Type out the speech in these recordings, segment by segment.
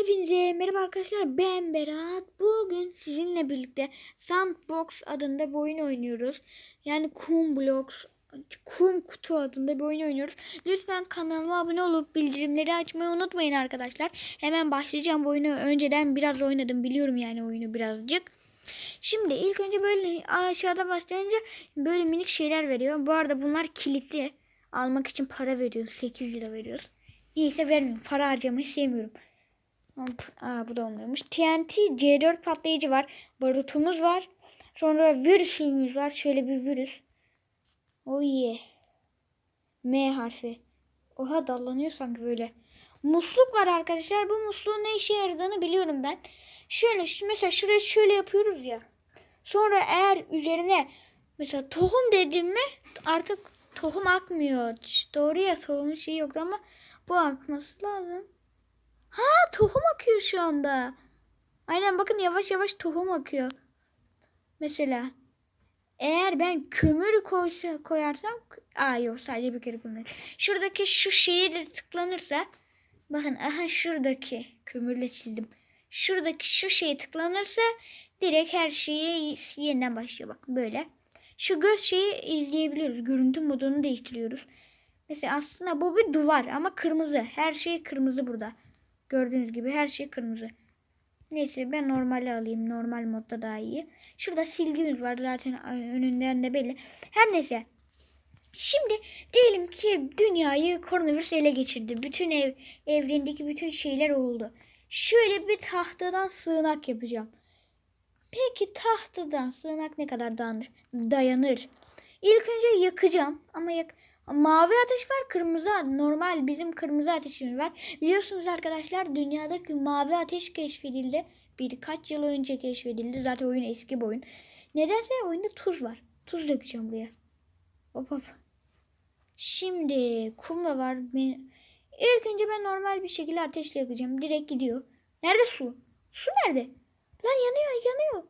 Hepinize merhaba arkadaşlar ben Berat. Bugün sizinle birlikte Sandbox adında bir oyun oynuyoruz. Yani Kum Blocks, Kum Kutu adında bir oyun oynuyoruz. Lütfen kanalıma abone olup bildirimleri açmayı unutmayın arkadaşlar. Hemen başlayacağım bu oyunu. Önceden biraz oynadım biliyorum yani oyunu birazcık. Şimdi ilk önce böyle aşağıda başlayınca böyle minik şeyler veriyor. Bu arada bunlar kilitli. Almak için para veriyoruz. 8 lira veriyoruz. Neyse vermiyorum. Para harcamayı sevmiyorum. Aa, bu da olmuyormuş. TNT C4 patlayıcı var. Barutumuz var. Sonra virüsümüz var. Şöyle bir virüs. Oh yeah. M harfi. Oha dallanıyor sanki böyle. Musluk var arkadaşlar. Bu musluğun ne işe yaradığını biliyorum ben. Şöyle mesela şuraya şöyle yapıyoruz ya. Sonra eğer üzerine mesela tohum dedim mi artık tohum akmıyor. Doğru ya tohumun şeyi yoktu ama bu akması lazım. Ha tohum akıyor şu anda. Aynen bakın yavaş yavaş tohum akıyor. Mesela eğer ben kömür koysa, koyarsam aa yok sadece bir kere kömür. Şuradaki şu şeye de tıklanırsa bakın aha şuradaki kömürle çizdim. Şuradaki şu şeye tıklanırsa direkt her şeye yeniden başlıyor bak böyle. Şu göz şeyi izleyebiliyoruz. Görüntü modunu değiştiriyoruz. Mesela aslında bu bir duvar ama kırmızı. Her şey kırmızı burada. Gördüğünüz gibi her şey kırmızı. Neyse ben normali alayım. Normal modda daha iyi. Şurada silgimiz var zaten önünden de belli. Her neyse. Şimdi diyelim ki dünyayı koronavirüs ele geçirdi. Bütün ev, evrendeki bütün şeyler oldu. Şöyle bir tahtadan sığınak yapacağım. Peki tahtadan sığınak ne kadar dayanır? İlk önce yakacağım ama yak Mavi ateş var, kırmızı normal bizim kırmızı ateşimiz var. Biliyorsunuz arkadaşlar dünyadaki mavi ateş keşfedildi. Birkaç yıl önce keşfedildi. Zaten oyun eski bir oyun. Nedense oyunda tuz var. Tuz dökeceğim buraya. Hop hop. Şimdi kum da var. Ben... İlk önce ben normal bir şekilde ateşle yakacağım. Direkt gidiyor. Nerede su? Su nerede? Lan yanıyor yanıyor.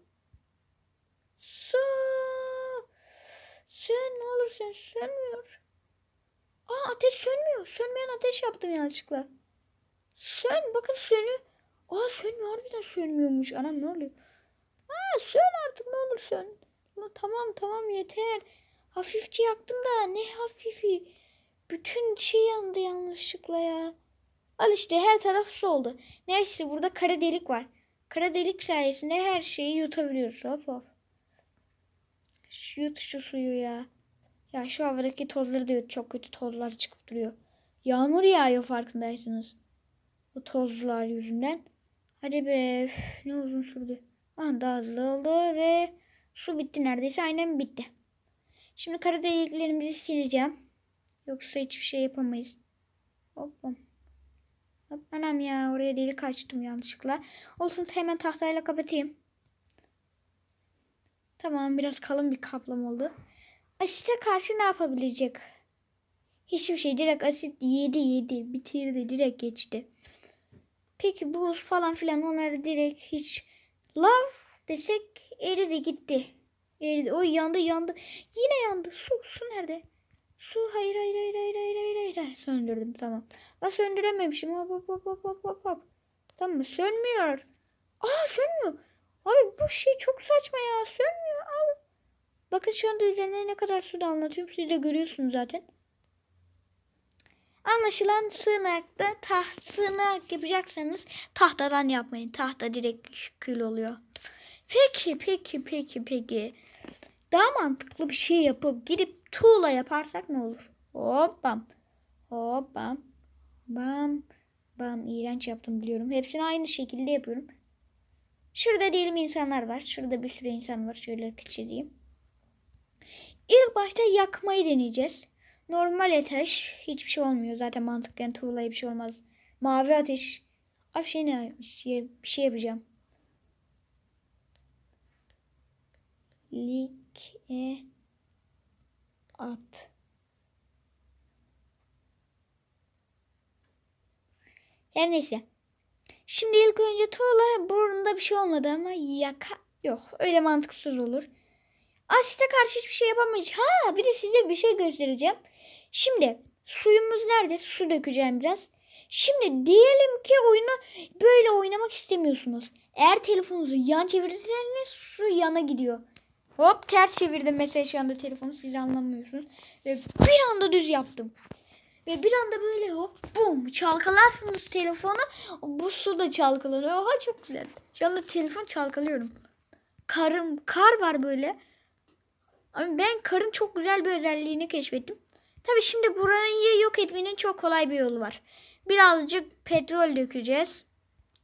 Su. Sön ne olur sen sönmüyor. Aa ateş sönmüyor. Sönmeyen ateş yaptım yanlışlıkla. Sön bakın sönü. Aa sönmüyor harbiden sönmüyormuş. Anam ne oluyor? Aa sön artık ne olur sön. Ama tamam tamam yeter. Hafifçe yaktım da ne hafifi. Bütün şey yandı yanlışlıkla ya. Al işte her taraf su oldu. Neyse burada kara delik var. Kara delik sayesinde her şeyi yutabiliyoruz. Hop hop. Yut şu suyu ya. Ya şu havadaki tozları da çok kötü tozlar çıkıp duruyor. Yağmur yağıyor farkındaysanız. Bu tozlar yüzünden. Hadi be üf, ne uzun sürdü. Ah da hızlı oldu ve su bitti neredeyse aynen bitti. Şimdi kara deliklerimizi sileceğim. Yoksa hiçbir şey yapamayız. Hop hop. Anam ya oraya delik açtım yanlışlıkla. Olsun hemen tahtayla kapatayım. Tamam biraz kalın bir kaplama oldu. Asite karşı ne yapabilecek? Hiçbir şey direkt asit yedi yedi bitirdi direkt geçti. Peki buz falan filan onları direkt hiç lav desek eridi gitti. Eridi. O yandı yandı. Yine yandı. Su su nerede? Su hayır hayır hayır hayır hayır hayır hayır. Söndürdüm tamam. Ben söndürememişim. Hop hop hop hop hop hop hop. Tamam? Sönmüyor. Aa sönmüyor. Abi bu şey çok saçma ya. Sönmüyor. Bakın şu anda üzerine ne kadar su anlatıyorum. Siz de görüyorsunuz zaten. Anlaşılan sığınakta taht sığınak yapacaksanız tahtadan yapmayın. Tahta direkt kül oluyor. Peki peki peki peki. Daha mantıklı bir şey yapıp gidip tuğla yaparsak ne olur? Hop bam. Bam. Bam. Bam. İğrenç yaptım biliyorum. Hepsini aynı şekilde yapıyorum. Şurada diyelim insanlar var. Şurada bir sürü insan var. Şöyle çizeyim. İlk başta yakmayı deneyeceğiz. Normal ateş hiçbir şey olmuyor. Zaten mantıken tuğlaya bir şey olmaz. Mavi ateş. Abi şey ne? Bir şey, bir şey yapacağım. Lik e at. Her neyse. Şimdi ilk önce tuğla burnunda bir şey olmadı ama yaka yok. Öyle mantıksız olur. Asiste karşı hiçbir şey yapamayız. Ha bir de size bir şey göstereceğim. Şimdi suyumuz nerede? Su dökeceğim biraz. Şimdi diyelim ki oyunu böyle oynamak istemiyorsunuz. Eğer telefonunuzu yan çevirirseniz su yana gidiyor. Hop ters çevirdim mesela şu anda telefonu siz anlamıyorsunuz. Ve bir anda düz yaptım. Ve bir anda böyle hop bum çalkalarsınız telefonu. Bu su da çalkalanıyor. Oha çok güzel. Şu anda telefon çalkalıyorum. Karım, kar var böyle. Ama ben karın çok güzel bir özelliğini keşfettim. Tabi şimdi burayı yok etmenin çok kolay bir yolu var. Birazcık petrol dökeceğiz.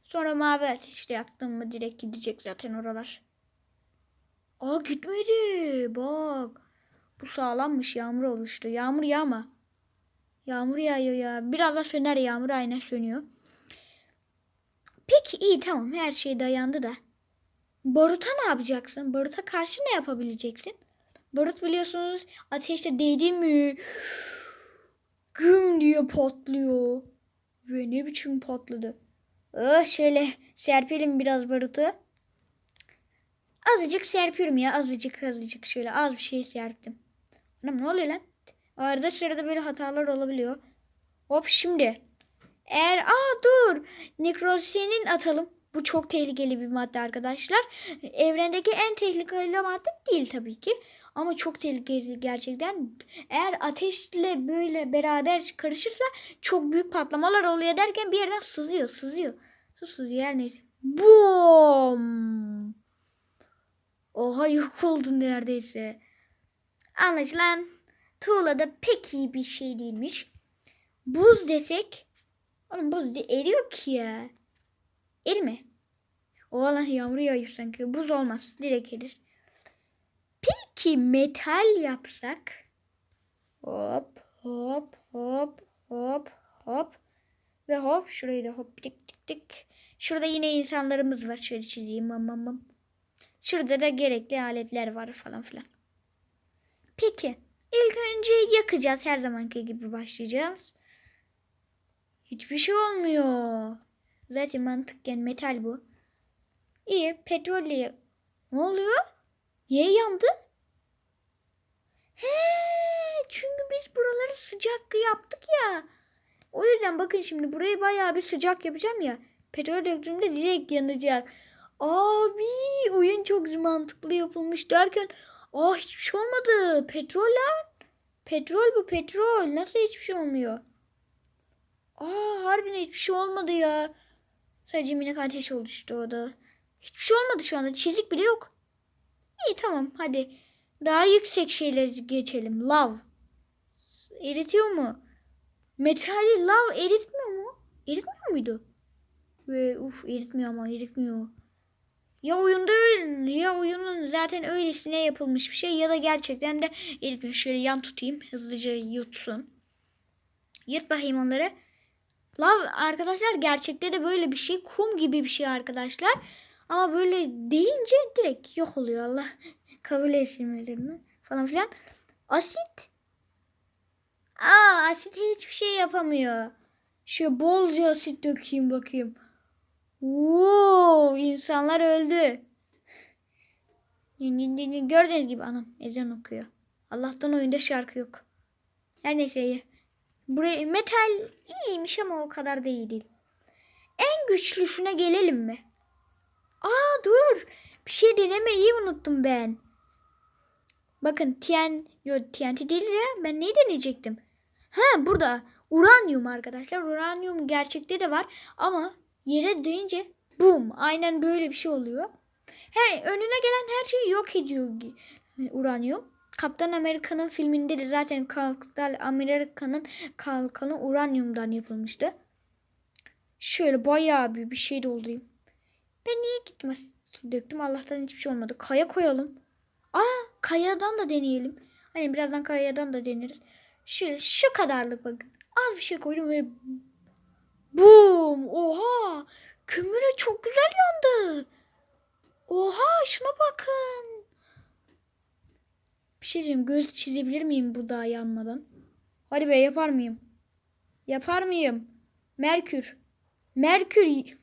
Sonra mavi ateşle yaktım mı direkt gidecek zaten oralar. Aa gitmedi. Bak. Bu sağlammış. Yağmur oluştu. Yağmur yağma. Yağmur yağıyor ya. Birazdan söner yağmur aynen sönüyor. Peki iyi tamam her şey dayandı da. Barut'a ne yapacaksın? Barut'a karşı ne yapabileceksin? Barut biliyorsunuz ateşte değdi mi güm diye patlıyor. Ve ne biçim patladı. Ah şöyle serpelim biraz barutu. Azıcık serpiyorum ya azıcık azıcık şöyle az bir şey serptim. Anam ne oluyor lan? Arada sırada böyle hatalar olabiliyor. Hop şimdi. Eğer aa dur. Nekrosenin atalım. Bu çok tehlikeli bir madde arkadaşlar. Evrendeki en tehlikeli madde değil tabii ki. Ama çok tehlikeli gerçekten. Eğer ateşle böyle beraber karışırsa çok büyük patlamalar oluyor derken bir yerden sızıyor, sızıyor. Su sızıyor her neyse. Boom! Oha yok oldu neredeyse. Anlaşılan tuğla da pek iyi bir şey değilmiş. Buz desek. Oğlum buz eriyor ki ya. Erime. Oğlan yağmur yağıyor sanki. Buz olmaz. Direkt erir. Peki metal yapsak? Hop hop hop hop hop. Ve hop şurayı da hop tik tik tik. Şurada yine insanlarımız var. Şöyle çizeyim. Mam, mam. Şurada da gerekli aletler var falan filan. Peki. İlk önce yakacağız. Her zamanki gibi başlayacağız. Hiçbir şey olmuyor. Zaten mantıken metal bu. İyi petrolle Ne oluyor? Niye yandı? He, çünkü biz buraları sıcak yaptık ya. O yüzden bakın şimdi burayı bayağı bir sıcak yapacağım ya. Petrol döktüğümde direkt yanacak. Abi oyun çok mantıklı yapılmış derken aa hiçbir şey olmadı. Petrol lan. Petrol bu petrol. Nasıl hiçbir şey olmuyor? Aa harbiden hiçbir şey olmadı ya. Sadece minik ateş oluştu o da. Hiçbir şey olmadı şu anda. Çizik bile yok. İyi tamam hadi. Daha yüksek şeyleri geçelim. Lav. Eritiyor mu? Metali lav eritmiyor mu? Eritmiyor muydu? Ve uf eritmiyor ama eritmiyor. Ya oyunda öyle ya oyunun zaten öylesine yapılmış bir şey ya da gerçekten de eritmiyor. Şöyle yan tutayım hızlıca yutsun. Yut bakayım onları. Lav arkadaşlar gerçekte de böyle bir şey. Kum gibi bir şey arkadaşlar. Ama böyle deyince direkt yok oluyor Allah. Kabul etmelerini falan filan. Asit. Aa asit hiçbir şey yapamıyor. Şu bolca asit dökeyim bakayım. Wow, insanlar öldü. Gördüğünüz gibi anam ezan okuyor. Allah'tan oyunda şarkı yok. Her neyse. Buraya metal iyiymiş ama o kadar değil. En güçlüsüne gelelim mi? Aa dur. Bir şey denemeyi unuttum ben. Bakın TN, yo TNT değil ya. Ben neyi deneyecektim? Ha burada uranyum arkadaşlar. Uranyum gerçekte de var ama yere değince boom aynen böyle bir şey oluyor. He önüne gelen her şeyi yok ediyor uranyum. Kaptan Amerika'nın filminde de zaten Kaptan Amerika'nın kalkanı uranyumdan yapılmıştı. Şöyle bayağı bir bir şey doldurayım. Ben niye gitmez döktüm Allah'tan hiçbir şey olmadı. Kaya koyalım. Aa kayadan da deneyelim. Hani birazdan kayadan da deneriz. Şöyle şu kadarlık bakın. Az bir şey koydum ve boom. Oha. Kömürü çok güzel yandı. Oha şuna bakın. Diyeyim. Göz çizebilir miyim bu daha yanmadan? Hadi be yapar mıyım? Yapar mıyım? Merkür. Merkür.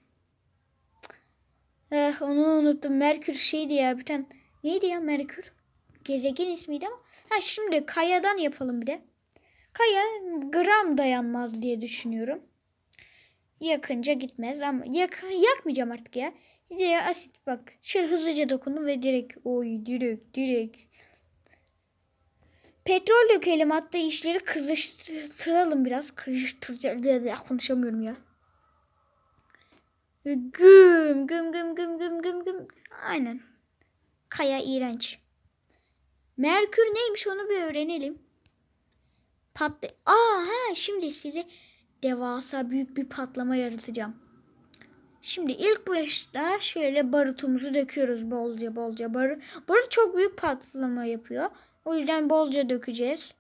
Eh onu unuttum. Merkür şeydi ya bir tane. Neydi ya Merkür? Gezegen ismiydi ama. Ha şimdi kayadan yapalım bir de. Kaya gram dayanmaz diye düşünüyorum. yakınca gitmez ama yak yakmayacağım artık ya. Direkt asit bak. Şöyle hızlıca dokundum ve direkt oy direkt direkt. Petrol dökelim hatta işleri kızıştıralım biraz. Kızıştıracağım. Konuşamıyorum ya. Güm güm güm güm güm güm güm. Aynen. Kaya iğrenç. Merkür neymiş onu bir öğrenelim. Patla. Aa ha şimdi size devasa büyük bir patlama yaratacağım. Şimdi ilk başta şöyle barutumuzu döküyoruz bolca bolca. Barut, barut çok büyük patlama yapıyor. O yüzden bolca dökeceğiz.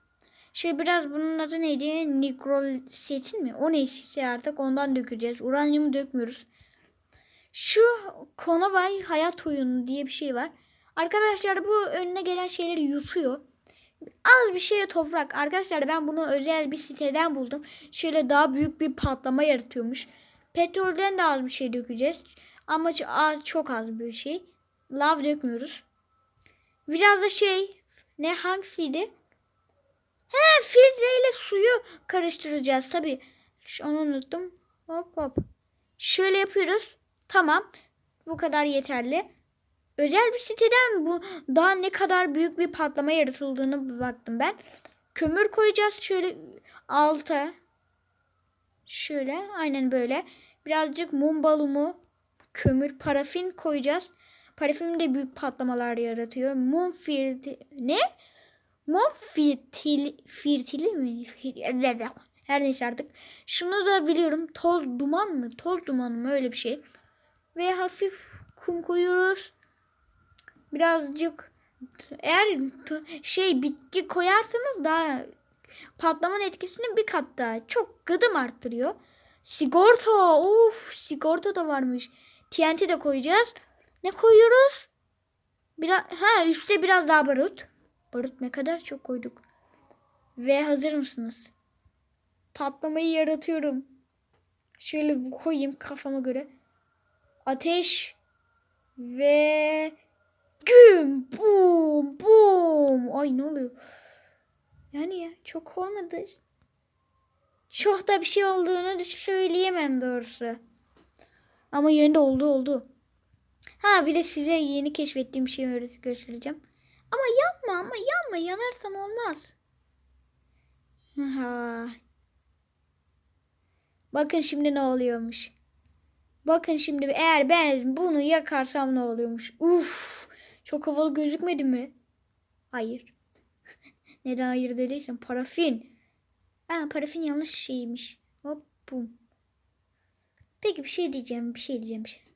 Şey biraz bunun adı neydi? Nikrosetin mi? O neyse artık ondan dökeceğiz. Uranyumu dökmüyoruz. Şu Konabay hayat oyunu diye bir şey var. Arkadaşlar bu önüne gelen şeyleri yutuyor. Az bir şeye toprak. Arkadaşlar ben bunu özel bir siteden buldum. Şöyle daha büyük bir patlama yaratıyormuş. Petrolden de az bir şey dökeceğiz. Ama az, çok az bir şey. Lav dökmüyoruz. Biraz da şey ne hangisiydi? He filtreyle suyu karıştıracağız tabi. Onu unuttum. Hop hop. Şöyle yapıyoruz. Tamam. Bu kadar yeterli. Özel bir siteden bu daha ne kadar büyük bir patlama yaratıldığını baktım ben. Kömür koyacağız şöyle alta. Şöyle aynen böyle. Birazcık mum balumu, kömür, parafin koyacağız. Parafin de büyük patlamalar yaratıyor. Mum firti ne? Mum firtil firtili mi? Her neyse artık. Şunu da biliyorum. Toz duman mı? Toz dumanı mı? Öyle bir şey. Ve hafif kum koyuyoruz. Birazcık eğer şey bitki koyarsanız daha patlamanın etkisini bir kat daha çok gıdım arttırıyor. Sigorta. Of sigorta da varmış. TNT de koyacağız. Ne koyuyoruz? Biraz, ha üstte biraz daha barut. Barut ne kadar çok koyduk. Ve hazır mısınız? Patlamayı yaratıyorum. Şöyle koyayım kafama göre. Ateş ve güm bum bum. Ay ne oluyor? Yani ya çok olmadı. Çok da bir şey olduğunu söyleyemem doğrusu. Ama yönde oldu oldu. Ha bir de size yeni keşfettiğim bir şey göstereceğim. Ama yanma ama yanma yanarsan olmaz. Ha. Bakın şimdi ne oluyormuş. Bakın şimdi eğer ben bunu yakarsam ne oluyormuş. Uf, çok havalı gözükmedi mi? Hayır. Neden hayır dediysem parafin. Aa, parafin yanlış şeymiş. Hop bum. Peki bir şey diyeceğim, bir şey diyeceğim. Bir şey.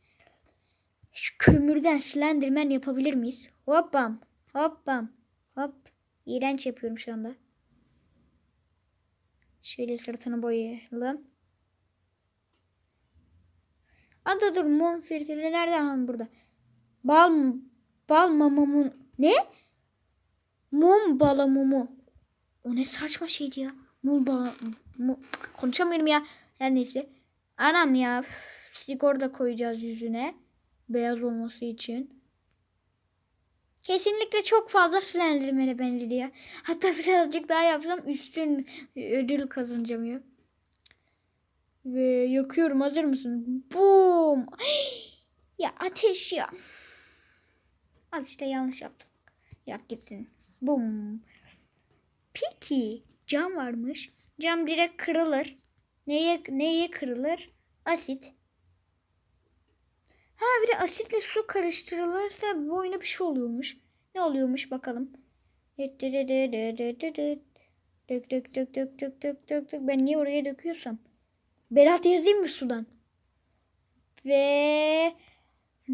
Şu kömürden slenderman yapabilir miyiz? Hop bam. Hop. İğrenç yapıyorum şu anda. Şöyle sırtını boyayalım. Anda dur mum filtreleri nerede? Ha burada. Bal bal mamumun ne? Mum bala mumu. O ne saçma şeydi ya. Mum bala mu, konuşamıyorum ya. Her neyse. Anam ya. Üf, sigorta koyacağız yüzüne. Beyaz olması için. Kesinlikle çok fazla Slenderman'e benzedi ya. Hatta birazcık daha yapsam üstün ödül kazanacağım ya. Ve yakıyorum hazır mısın? Boom. Ya ateş ya. Al işte yanlış yaptım. Yak gitsin. Boom. Peki cam varmış. Cam direkt kırılır. Neye, neye kırılır? Asit. Ha bir de asitle su karıştırılırsa bu oyuna bir şey oluyormuş. Ne oluyormuş bakalım. Dök dök dök dök dök dök dök dök. Ben niye oraya döküyorsam? Berat yazayım mı sudan? Ve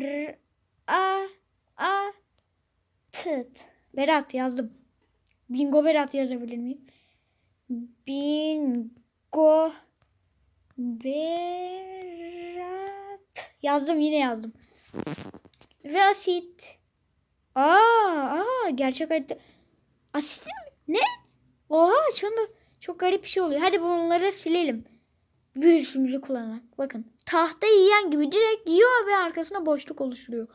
r a a tıt. Berat yazdım. Bingo Berat yazabilir miyim? Bingo Berat yazdım yine yazdım. Ve asit. Aa, aa gerçek hayatta. Asit mi? Ne? Oha şu anda çok garip bir şey oluyor. Hadi bunları silelim. Virüsümüzü kullanarak. Bakın tahta yiyen gibi direkt yiyor ve arkasına boşluk oluşturuyor.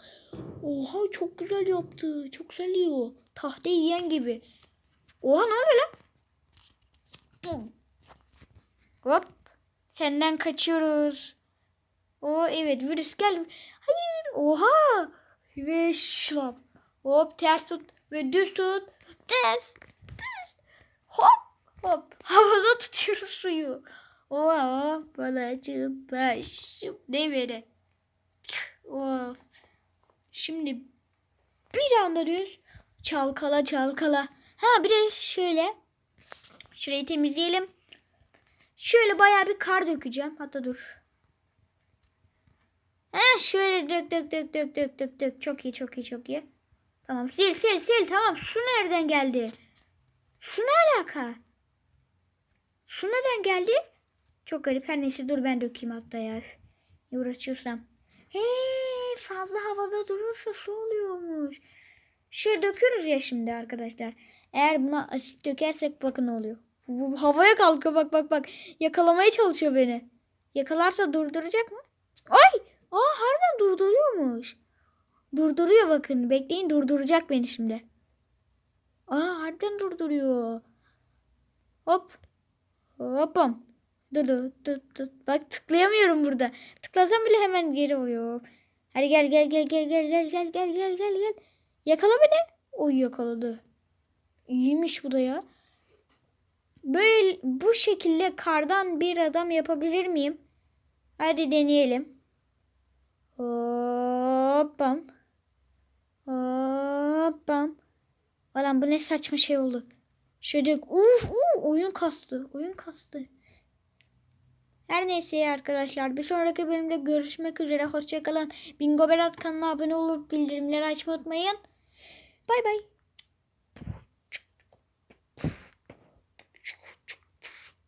Oha çok güzel yaptı. Çok güzel yiyor. Tahta yiyen gibi. Oha ne oluyor lan? Hop. Senden kaçıyoruz. O evet virüs gel. Hayır. Oha. Ve şlap. Hop ters tut ve düz tut. Ters. Düz. Hop. Hop. Havada tutuyoruz suyu. Oha. Balacım başım. Ne vere. Of. Şimdi bir anda düz. Çalkala çalkala. Ha bir de şöyle. Şurayı temizleyelim. Şöyle bayağı bir kar dökeceğim. Hatta dur. Heh, şöyle dök dök dök dök dök dök dök. Çok iyi çok iyi çok iyi. Tamam sil sil sil tamam. Su nereden geldi? Su ne alaka? Su neden geldi? Çok garip. Her neyse dur ben dökeyim hatta ya. Uğraşıyorsam. Hey, fazla havada durursa su oluyormuş. Şöyle döküyoruz ya şimdi arkadaşlar. Eğer buna asit dökersek bakın ne oluyor. Bu havaya kalkıyor bak bak bak. Yakalamaya çalışıyor beni. Yakalarsa durduracak mı? Ay! Aa harbiden durduruyormuş. Durduruyor bakın. Bekleyin durduracak beni şimdi. Aa harbiden durduruyor. Hop. Hopam. Dur dur dur dur. Bak tıklayamıyorum burada. Tıklasam bile hemen geri oluyor. Hadi gel gel gel gel gel gel gel gel gel gel gel. Yakala beni. Oy yakaladı. İyiymiş bu da ya. Böyle bu şekilde kardan bir adam yapabilir miyim? Hadi deneyelim. Hoppam. Hoppam. Ulan bu ne saçma şey oldu. Şöyle uf uf oyun kastı. Oyun kastı. Her neyse arkadaşlar bir sonraki bölümde görüşmek üzere. Hoşçakalın. Bingo Berat kanalına abone olup bildirimleri açmayı unutmayın. Bay bay.